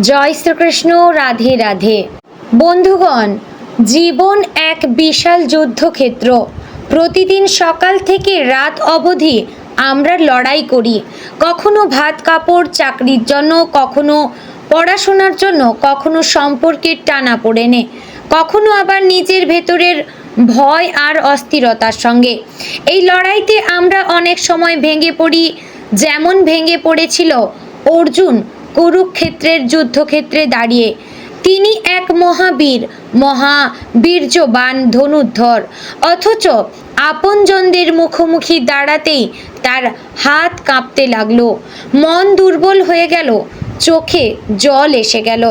জয় শ্রীকৃষ্ণ, রাধে রাধে। বন্ধুগণ, জীবন এক বিশাল যুদ্ধক্ষেত্র। প্রতিদিন সকাল থেকে রাত অবধি আমরা লড়াই করি। কখনো ভাত কাপড়, চাকরির জন্য, কখনো পড়াশোনার জন্য, কখনো সম্পর্কের টানা পড়ে নে। কখনো আবার নিজের ভেতরের ভয় আর অস্থিরতার সঙ্গে। এই লড়াইতে আমরা অনেক সময় ভেঙে পড়ি। যেমন ভেঙে পড়েছিল অর্জুন কুরুক্ষেত্রের যুদ্ধক্ষেত্রে দাঁড়িয়ে। তিনি এক মহাবীর, মহা বীর্যবান ধনুদ্ধর অথচ আপনজনদের মুখোমুখি দাঁড়াতেই তার হাত কাঁপতে লাগল। মন দুর্বল হয়ে গেল, চোখে জল এসে গেল।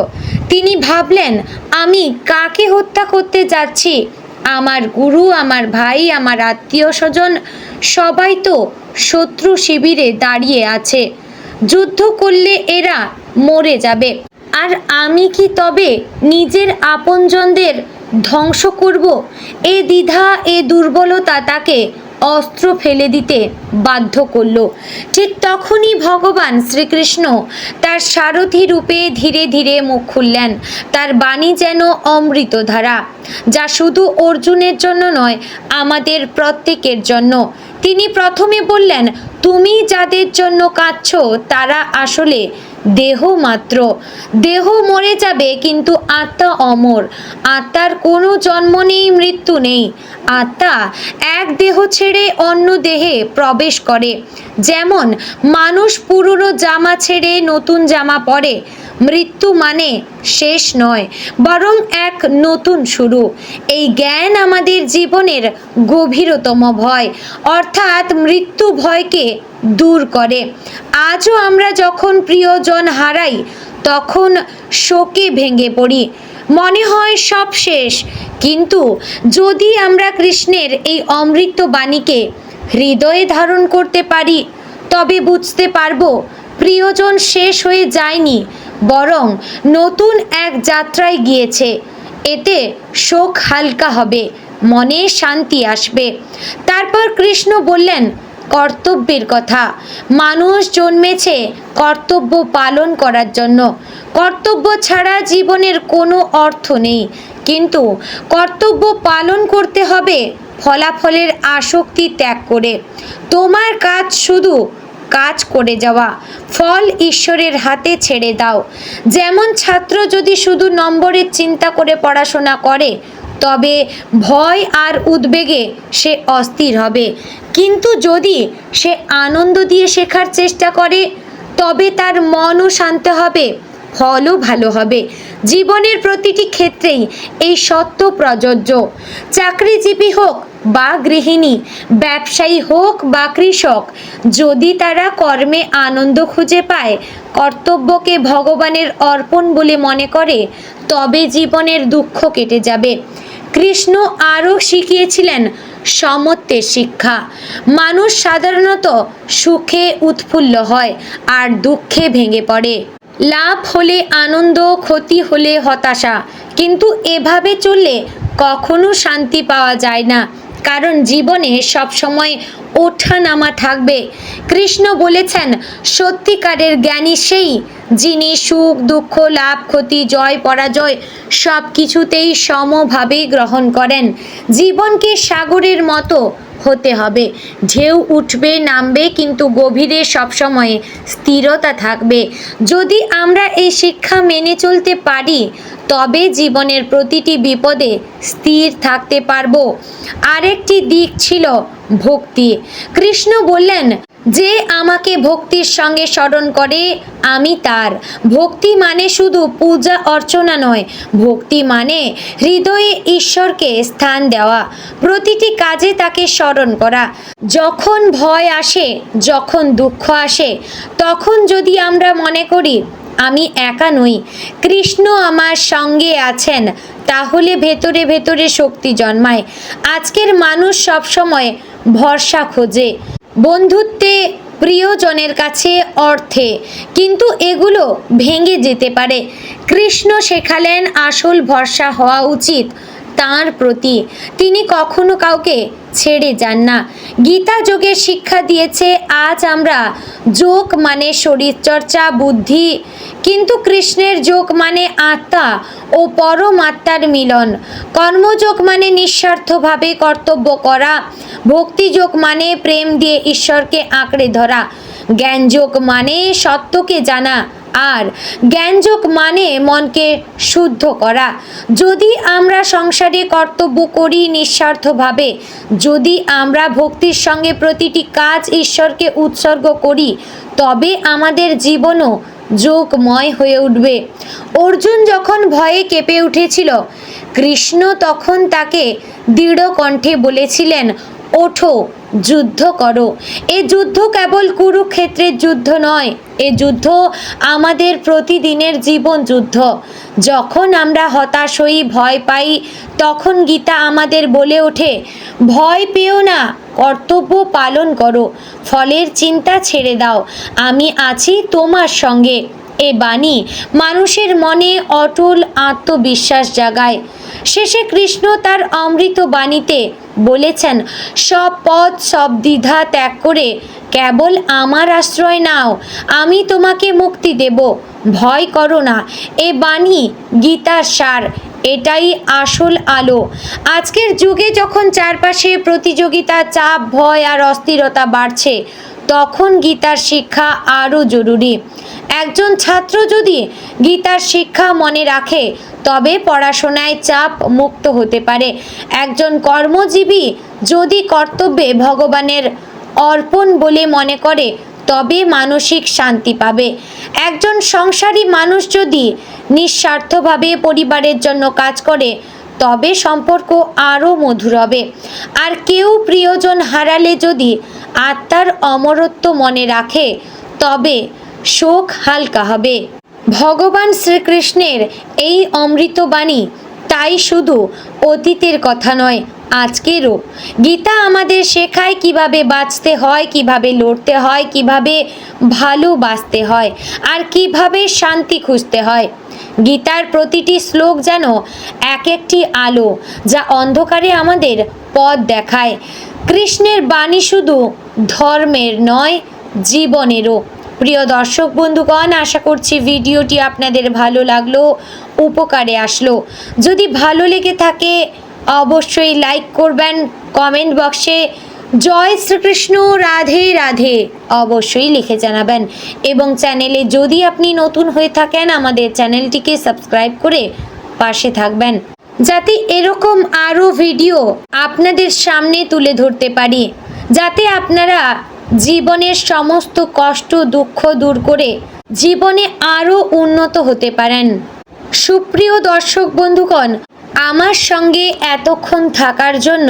তিনি ভাবলেন, আমি কাকে হত্যা করতে যাচ্ছি? আমার গুরু, আমার ভাই, আমার আত্মীয় স্বজন সবাই তো শত্রু শিবিরে দাঁড়িয়ে আছে। যুদ্ধ করলে এরা মরে যাবে। আর আমি কি তবে নিজের আপনজনদের ধ্বংস করব? এ দ্বিধা, এ দুর্বলতা তাকে অস্ত্র ফেলে দিতে বাধ্য করল। ঠিক তখনই ভগবান শ্রীকৃষ্ণ তার সারথি রূপে ধীরে ধীরে মুখ খুললেন। তার বাণী যেন অমৃতধারা, যা শুধু অর্জুনের জন্য নয়, আমাদের প্রত্যেকের জন্য। তিনি প্রথমে বললেন, তুমি যাদের জন্য কাঁদছ, তারা আসলে দেহ মাত্র। দেহ মরে যাবে কিন্তু আত্মা অমর। আত্মার কোনো জন্ম নেই, মৃত্যু নেই। আত্মা এক দেহ ছেড়ে অন্য দেহে প্রবেশ করে। যেমন মানুষ পুরনো জামা ছেড়ে নতুন জামা পরে, মৃত্যু মানে শেষ নয়, বরং এক নতুন শুরু। এই জ্ঞান আমাদের জীবনের গভীরতম ভয়। অর্থাৎ মৃত্যু ভয়কে দূর করে। আজও আমরা যখন প্রিয়জন হারাই, তখন শোকে ভেঙে পড়ি। মনে হয় সব শেষ। কিন্তু যদি আমরা কৃষ্ণের এই অমৃত বাণীকে হৃদয়ে ধারণ করতে পারি, তবে বুঝতে পারব প্রিয়জন শেষ হয়ে যায়নি, বরং নতুন এক যাত্রায় গিয়েছে। এতে শোক হালকা হবে, মনে শান্তি আসবে। তারপর কৃষ্ণ বললেন কর্তব্যের কথা। মানুষ জন্মেছে কর্তব্য পালন করার জন্য। কর্তব্য ছাড়া জীবনের কোনো অর্থ নেই। কিন্তু কর্তব্য পালন করতে হবে ফলাফলের আসক্তি ত্যাগ করে। তোমার কাজ শুধু কাজ করে যাওয়া। ফল ঈশ্বরের হাতে ছেড়ে দাও। যেমন ছাত্র যদি শুধু নম্বরের চিন্তা করে পড়াশোনা করে তবে ভয় আর উদ্বেগে সে অস্থির হবে। কিন্তু যদি সে আনন্দ দিয়ে শেখার চেষ্টা করে, তবে তার মনও শান্ত হবে, ফলও ভালো হবে। জীবনের প্রতিটি ক্ষেত্রেই এই সত্য প্রযোজ্য। চাকরিজীবী হোক বা গৃহিণী, ব্যবসায়ী হোক বা কৃষক, যদি তারা কর্মে আনন্দ খুঁজে পায়, কর্তব্যকে ভগবানের অর্পণ বলে মনে করে, তবে জীবনের দুঃখ কেটে যাবে। কৃষ্ণ আরও শিখিয়েছিলেন সমত্বের শিক্ষা। মানুষ সাধারণত সুখে উৎফুল্ল হয় আর দুঃখে ভেঙে পড়ে। লাভ হলে আনন্দ, ক্ষতি হলে হতাশা। কিন্তু এভাবে চললে কখনো শান্তি পাওয়া যায় না। কারণ জীবনে সবসময় ওঠা নামা থাকবে। কৃষ্ণ বলেছেন, সত্যিকারের জ্ঞানী সেই যিনি সুখ, দুঃখ, লাভ, ক্ষতি, জয়, পরাজয় সব কিছুতেই সমভাবে গ্রহণ করেন। জীবনকে সাগরের মতো হতে হবে। ঢেউ উঠবে, নামবে, কিন্তু গভীরে সবসময়ে স্থিরতা থাকবে। যদি আমরা এই শিক্ষা মেনে চলতে পারি, তবে জীবনের প্রতিটি বিপদে স্থির থাকতে পারব। আরেকটি দিক ছিল ভক্তি। কৃষ্ণ বললেন যে আমাকে ভক্তির সঙ্গে স্মরণ করে, আমি তার। ভক্তি মানে শুধু পূজা অর্চনা নয়, ভক্তি মানে হৃদয়ে ঈশ্বরকে স্থান দেওয়া, প্রতিটি কাজে তাকে স্মরণ করা। যখন ভয় আসে, যখন দুঃখ আসে, তখন যদি আমরা মনে করি, আমি একা নই, কৃষ্ণ আমার সঙ্গে আছেন, তাহলে ভেতরে ভেতরে শক্তি জন্মায়। আজকের মানুষ সবসময় ভরসা খোঁজে। বন্ধুত্বে প্রিয়জনের কাছে অর্থে, কিন্তু এগুলো ভেঙে যেতে পারে। কৃষ্ণ শেখালেন আসল ভরসা হওয়া উচিত। তার প্রতি। তিনি কখনো কাউকে ছেড়ে যান না। গীতা যোগের শিক্ষা দিয়েছে, আজ আমরা যোগ মানে শরীরচর্চা, বুদ্ধি। কিন্তু কৃষ্ণের যোগ মানে আত্মা ও পরমাত্মার মিলন। কর্মযোগ মানে নিঃস্বার্থভাবে কর্তব্য করা। ভক্তিযোগ মানে প্রেম দিয়ে ঈশ্বরকে আঁকড়ে ধরা। জ্ঞানযোগ মানে সত্যকে জানা। আর জ্ঞানযোগ মানে মনকে শুদ্ধ করা। যদি আমরা সংসারে কর্তব্য করি নিঃস্বার্থভাবে, যদি আমরা ভক্তির সঙ্গে প্রতিটি কাজ ঈশ্বরকে উৎসর্গ করি, তবে আমাদের জীবনও যোগময় হয়ে উঠবে। অর্জুন যখন ভয়ে কেঁপে উঠেছিল, কৃষ্ণ তখন তাকে দৃঢ় কণ্ঠে বলেছিলেন ওঠো, যুদ্ধ করো। এ যুদ্ধ কেবল কুরুক্ষেত্রের যুদ্ধ নয়, এ যুদ্ধ আমাদের প্রতিদিনের জীবন যুদ্ধ। যখন আমরা হতাশ হই, ভয় পাই, তখন গীতা আমাদের বলে ওঠে, ভয় পেও না, কর্তব্য পালন করো, ফলের চিন্তা ছেড়ে দাও, আমি আছি তোমার সঙ্গে। এ বাণী মানুষের মনে অটল আত্মবিশ্বাস জাগায়। শেষে কৃষ্ণ তার অমৃত বাণীতে বলেছেন, সব পথ, সব দ্বিধা ত্যাগ করে কেবল আমার আশ্রয় নাও, আমি তোমাকে মুক্তি দেব। ভয় করো না, এ বাণী গীতার সার, এটাই আসল আলো। আজকের যুগে যখন চারপাশে প্রতিযোগিতা, চাপ, ভয় আর অস্থিরতা বাড়ছে তখন গীতার শিক্ষা আরও জরুরি। একজন ছাত্র যদি গীতার শিক্ষা মনে রাখে, তবে পড়াশোনায় চাপ মুক্ত হতে পারে। একজন কর্মজীবী যদি কর্তব্যে ভগবানের অর্পণ বলে মনে করে, তবে মানসিক শান্তি পাবে। একজন সংসারী মানুষ যদি নিঃস্বার্থভাবে পরিবারের জন্য কাজ করে তবে সম্পর্ক আরও মধুর হবে। আর কেউ প্রিয়জন হারালে যদি আত্মার অমরত্ব মনে রাখে, তবে শোক হালকা হবে। ভগবান শ্রীকৃষ্ণের এই অমৃতবাণী তাই শুধু অতীতের কথা নয়, আজকেরও। গীতা আমাদের শেখায় কীভাবে বাঁচতে হয়, কীভাবে লড়তে হয়, কীভাবে ভালোবাসতে হয়, আর কীভাবে শান্তি খুঁজতে হয়। গীতার প্রতিটি শ্লোক যেন এক একটি আলো যা অন্ধকারে আমাদের পথ দেখায়। কৃষ্ণের বাণী শুধু ধর্মের নয়, জীবনেরও। প্রিয় দর্শক বন্ধুগণ, আশা করছি ভিডিওটি আপনাদের ভালো লাগল, উপকারে আসলো। যদি ভালো লেগে থাকে, অবশ্যই লাইক করবেন, কমেন্ট বক্সে জয় শ্রীকৃষ্ণ, রাধে রাধে অবশ্যই লিখে জানাবেন। এবং চ্যানেলে যদি আপনি নতুন হয়ে থাকেন, আমাদের চ্যানেলটিকে সাবস্ক্রাইব করে পাশে থাকবেন। যাতে এরকম আরও ভিডিও আপনাদের সামনে তুলে ধরতে পারি। যাতে আপনারা জীবনের সমস্ত কষ্ট, দুঃখ দূর করে জীবনে আরও উন্নত হতে পারেন। সুপ্রিয় দর্শক বন্ধুগণ, আমার সঙ্গে এতক্ষণ থাকার জন্য